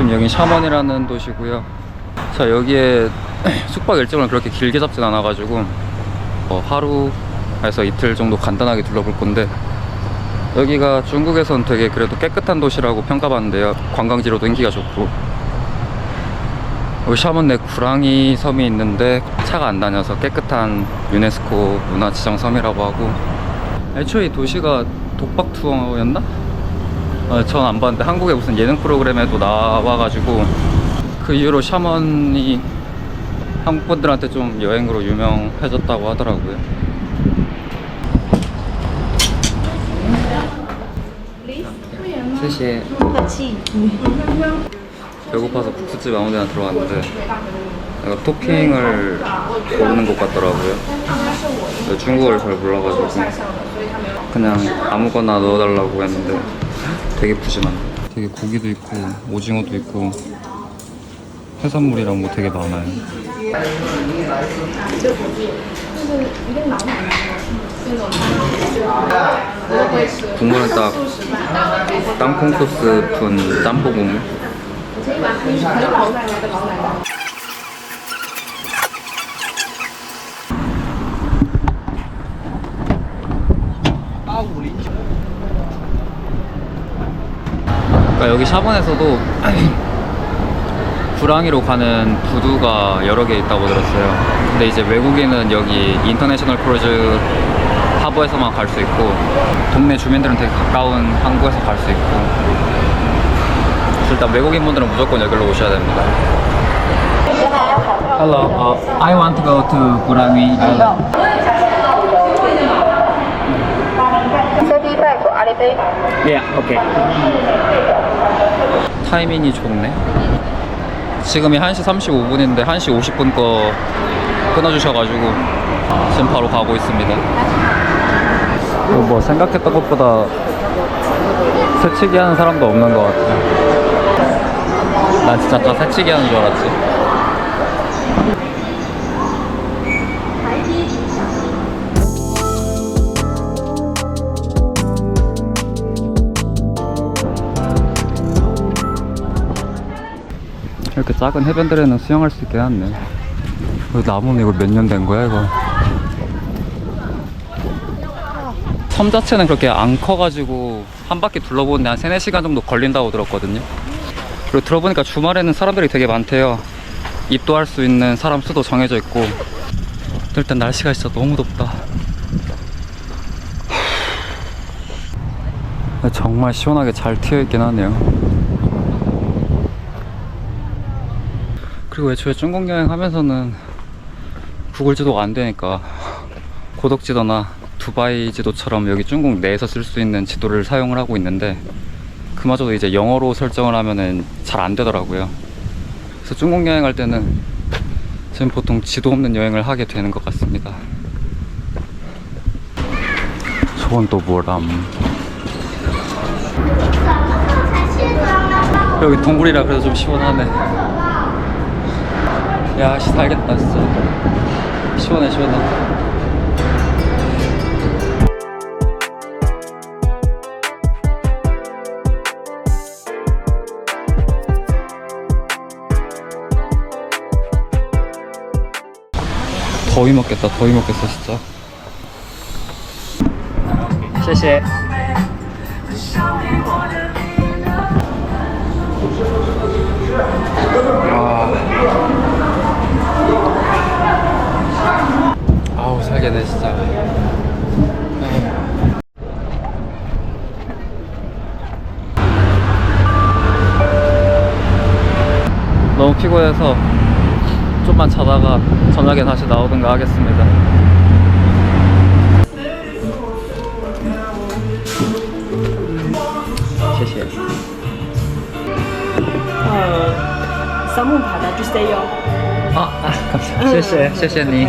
지금 여기 샤먼이라는 도시고요. 자 여기에 숙박 일정을 그렇게 길게 잡진 않아 가지고 어, 하루에서 이틀 정도 간단하게 둘러볼 건데 여기가 중국에선 되게 그래도 깨끗한 도시라고 평가받는데요. 관광지로도 인기가 좋고 여기 샤먼 내 구랑이 섬이 있는데 차가 안 다녀서 깨끗한 유네스코 문화지정 섬이라고 하고 애초에 이 도시가 독박 투어였나? 어, 전안 봤는데 한국에 무슨 예능 프로그램에도 나와가지고 그 이후로 샤먼이 한국 분들한테 좀 여행으로 유명해졌다고 하더라고요. 셋이 같이 배고파서 국수집 아무 데나 들어갔는데 내가 토킹을 모르는 것 같더라고요. 중국어를 잘 몰라가지고 그냥 아무거나 넣어달라고 했는데 되게 푸짐한. 되게 고기도 있고 오징어도 있고 해산물이랑 뭐 되게 많아요. 국물은 딱 땅콩 소스 푼 짬뽕 국물. 그러니까 여기 샤먼에서도 구랑이로 가는 부두가 여러 개 있다고 들었어요. 근데 이제 외국인은 여기 인터내셔널 크루즈 하버에서만 갈 수 있고 동네 주민들은 되게 가까운 항구에서 갈 수 있고 일단 외국인 분들은 무조건 여기로 오셔야 됩니다. Hello, uh, I want to go to Gurangi Island. Saturday? Yeah, okay. 타이밍이 좋네. 지금이 1시 35분인데 1시 50분 거 끊어주셔가지고 지금 바로 가고 있습니다. 어, 뭐 생각했던 것보다 새치기 하는 사람도 없는 것 같아. 난 진짜 아까 새치기 하는 줄 알았지. 이렇게 작은 해변들에는 수영할 수 있게 해놨네. 이 나무는 이거 몇년 된 거야, 이거? 섬 자체는 그렇게 안 커가지고 한 바퀴 둘러보는데 한 3, 4시간 정도 걸린다고 들었거든요. 그리고 들어보니까 주말에는 사람들이 되게 많대요. 입도할 수 있는 사람 수도 정해져 있고. 일단 날씨가 진짜 너무 덥다. 정말 시원하게 잘 튀어있긴 하네요. 그리고 애초에 중국 여행 하면서는 구글 지도가 안 되니까 고덕 지도나 두바이 지도처럼 여기 중국 내에서 쓸 수 있는 지도를 사용을 하고 있는데 그마저도 이제 영어로 설정을 하면은 잘 안 되더라고요. 그래서 중국 여행할 때는 지금 보통 지도 없는 여행을 하게 되는 것 같습니다. 저건 또 뭐람? 여기 동굴이라 그래서 좀 시원하네. 야, 씨, 살겠다, 진짜. 시원해, 시원해. 더위 먹겠다, 더위 먹겠어, 진짜. 谢谢.아 우 살겠네 진짜 너무 피곤해서 좀만 자다가 저녁에 다시 나오든가 하겠습니다谢谢 呃，扫墓爬的就 stay 哟。 아, 아 감사합니다 谢谢谢谢你